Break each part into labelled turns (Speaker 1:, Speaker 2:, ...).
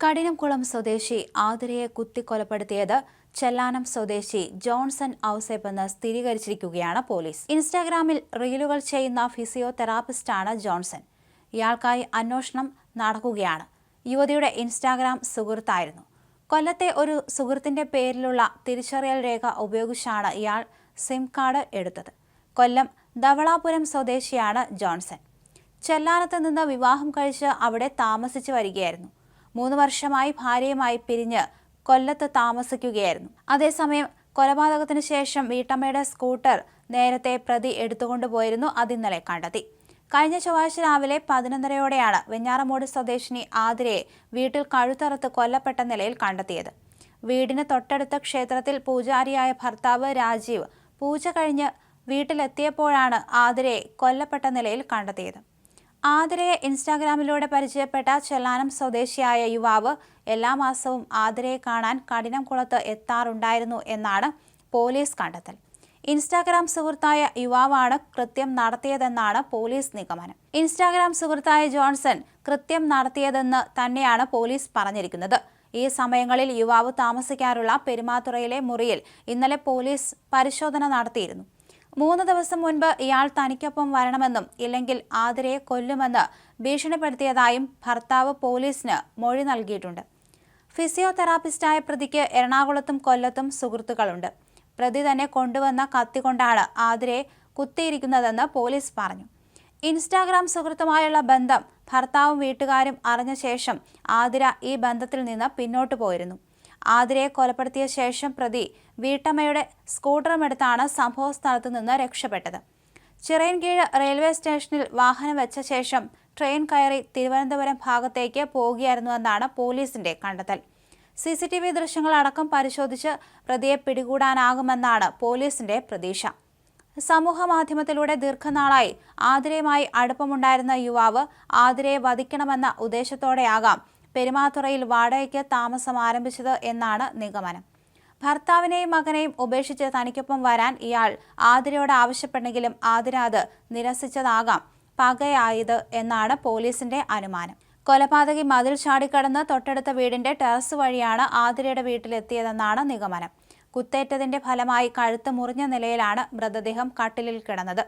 Speaker 1: കഠിനംകുളം സ്വദേശി ആതിരയെ കുത്തിക്കൊലപ്പെടുത്തിയത് ചെല്ലാനം സ്വദേശി ജോൺസൺ ഔസേപ്പ് എന്ന് സ്ഥിരീകരിച്ചിരിക്കുകയാണ് പോലീസ്. ഇൻസ്റ്റാഗ്രാമിൽ റീലുകൾ ചെയ്യുന്ന ഫിസിയോതെറാപ്പിസ്റ്റാണ് ജോൺസൺ. ഇയാൾക്കായി അന്വേഷണം നടക്കുകയാണ്. യുവതിയുടെ ഇൻസ്റ്റാഗ്രാം സുഹൃത്തായിരുന്നു. കൊല്ലത്തെ ഒരു സുഹൃത്തിന്റെ പേരിലുള്ള തിരിച്ചറിയൽ രേഖ ഉപയോഗിച്ചാണ് ഇയാൾ സിം കാർഡ് എടുത്തത്. കൊല്ലം ധവളാപുരം സ്വദേശിയാണ് ജോൺസൺ. ചെല്ലാനത്ത് നിന്ന് വിവാഹം കഴിച്ച് അവിടെ താമസിച്ചു വരികയായിരുന്നു. മൂന്ന് വർഷമായി ഭാര്യയുമായി പിരിഞ്ഞ് കൊല്ലത്ത് താമസിക്കുകയായിരുന്നു. അതേസമയം കൊലപാതകത്തിന് ശേഷം വീട്ടമ്മയുടെ സ്കൂട്ടർ നേരത്തെ പ്രതി എടുത്തുകൊണ്ടുപോയിരുന്നു അതിന്നലെ കണ്ടെത്തി. കഴിഞ്ഞ ചൊവ്വാഴ്ച രാവിലെ പതിനൊന്നരയോടെയാണ് വെഞ്ഞാറമൂട് സ്വദേശിനി ആതിരയെ വീട്ടിൽ കഴുത്തറുത്ത് കൊല്ലപ്പെട്ട നിലയിൽ കണ്ടെത്തിയത്. വീടിന് തൊട്ടടുത്ത ക്ഷേത്രത്തിൽ പൂജാരിയായ ഭർത്താവ് രാജീവ് പൂജ കഴിഞ്ഞ് വീട്ടിലെത്തിയപ്പോഴാണ് ആതിരയെ കൊല്ലപ്പെട്ട നിലയിൽ കണ്ടെത്തിയത്. ആതിരയെ ഇൻസ്റ്റാഗ്രാമിലൂടെ പരിചയപ്പെട്ട ചെല്ലാനം സ്വദേശിയായ യുവാവ് എല്ലാ മാസവും ആതിരയെ കാണാൻ കഠിനംകുളത്ത് എത്താറുണ്ടായിരുന്നു എന്നാണ് പോലീസ് കണ്ടെത്തൽ. ഇൻസ്റ്റാഗ്രാം സുഹൃത്തായ യുവാവാണ് കൃത്യം നടത്തിയതെന്നാണ് പോലീസ് നിഗമനം. ഇൻസ്റ്റാഗ്രാം സുഹൃത്തായ ജോൺസൺ കൃത്യം നടത്തിയതെന്ന് തന്നെയാണ് പോലീസ് പറഞ്ഞിരിക്കുന്നത്. ഈ സമയങ്ങളിൽ യുവാവ് താമസിക്കാറുള്ള പെരുമാതുറയിലെ മുറിയിൽ ഇന്നലെ പോലീസ് പരിശോധന നടത്തിയിരുന്നു. മൂന്ന് ദിവസം മുൻപ് ഇയാൾ തനിക്കൊപ്പം വരണമെന്നും ഇല്ലെങ്കിൽ ആതിരയെ കൊല്ലുമെന്ന് ഭീഷണിപ്പെടുത്തിയതായും ഭർത്താവ് പോലീസിന് മൊഴി നൽകിയിട്ടുണ്ട്. ഫിസിയോതെറാപ്പിസ്റ്റായ പ്രതിക്ക് എറണാകുളത്തും കൊല്ലത്തും സുഹൃത്തുക്കളുണ്ട്. പ്രതി തന്നെ കൊണ്ടുവന്ന കത്തി കൊണ്ടാണ് ആതിരയെ കുത്തിയിരിക്കുന്നതെന്ന് പോലീസ് പറഞ്ഞു. ഇൻസ്റ്റാഗ്രാം സുഹൃത്തുമായുള്ള ബന്ധം ഭർത്താവും വീട്ടുകാരും അറിഞ്ഞ ശേഷം ആതിര ഈ ബന്ധത്തിൽ നിന്ന് പിന്നോട്ടു പോയിരുന്നു. ആതിരയെ കൊലപ്പെടുത്തിയ ശേഷം പ്രതി വീട്ടമ്മയുടെ സ്കൂട്ടറുമെടുത്താണ് സംഭവ സ്ഥലത്തു നിന്ന് രക്ഷപ്പെട്ടത്. ചിറയൻകീഴ് റെയിൽവേ സ്റ്റേഷനിൽ വാഹനം വെച്ച ശേഷം ട്രെയിൻ കയറി തിരുവനന്തപുരം ഭാഗത്തേക്ക് പോവുകയായിരുന്നുവെന്നാണ് പോലീസിന്റെ കണ്ടെത്തൽ. സി സി ടി വി ദൃശ്യങ്ങളടക്കം പരിശോധിച്ച് പ്രതിയെ പിടികൂടാനാകുമെന്നാണ് പോലീസിന്റെ പ്രതീക്ഷ. സമൂഹ മാധ്യമത്തിലൂടെ ദീർഘനാളായി ആതിരയുമായി അടുപ്പമുണ്ടായിരുന്ന യുവാവ് ആതിരയെ വധിക്കണമെന്ന ഉദ്ദേശത്തോടെയാകാം പെരുമാതുറയിൽ വാടകയ്ക്ക് താമസം ആരംഭിച്ചത് എന്നാണ് നിഗമനം. ഭർത്താവിനെയും മകനെയും ഉപേക്ഷിച്ച് തനിക്കൊപ്പം വരാൻ ഇയാൾ ആതിരയോട് ആവശ്യപ്പെട്ടെങ്കിലും ആതിര അത് നിരസിച്ചതാകാം. പകയായത് എന്നാണ് പോലീസിന്റെ അനുമാനം. കൊലപാതകി മതിൽ ചാടിക്കടന്ന് തൊട്ടടുത്ത വീടിന്റെ ടെറസ് വഴിയാണ് ആതിരയുടെ വീട്ടിലെത്തിയതെന്നാണ് നിഗമനം. കുത്തേറ്റതിന്റെ ഫലമായി കഴുത്ത് മുറിഞ്ഞ നിലയിലാണ് മൃതദേഹം കട്ടിലിൽ കിടന്നത്.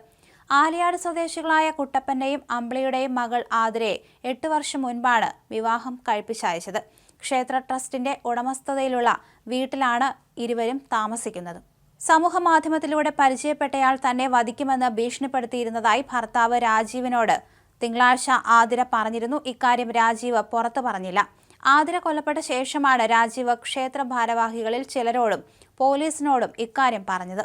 Speaker 1: ആലിയാട് സ്വദേശികളായ കുട്ടപ്പന്റെയും അമ്പിളിയുടെയും മകൾ ആതിരയെ എട്ട് വർഷം മുൻപാണ് വിവാഹം കഴിപ്പിച്ചയച്ചത്. ക്ഷേത്ര ട്രസ്റ്റിന്റെ ഉടമസ്ഥതയിലുള്ള വീട്ടിലാണ് ഇരുവരും താമസിക്കുന്നത്. സമൂഹ മാധ്യമത്തിലൂടെ പരിചയപ്പെട്ടയാൾ തന്നെ വധിക്കുമെന്ന് ഭീഷണിപ്പെടുത്തിയിരുന്നതായി ഭർത്താവ് രാജീവിനോട് തിങ്കളാഴ്ച ആതിര പറഞ്ഞിരുന്നു. ഇക്കാര്യം രാജീവ് പുറത്തു പറഞ്ഞില്ല. ആതിര കൊല്ലപ്പെട്ട ശേഷമാണ് രാജീവ് ക്ഷേത്ര ഭാരവാഹികളിൽ ചിലരോടും പോലീസിനോടും ഇക്കാര്യം പറഞ്ഞത്.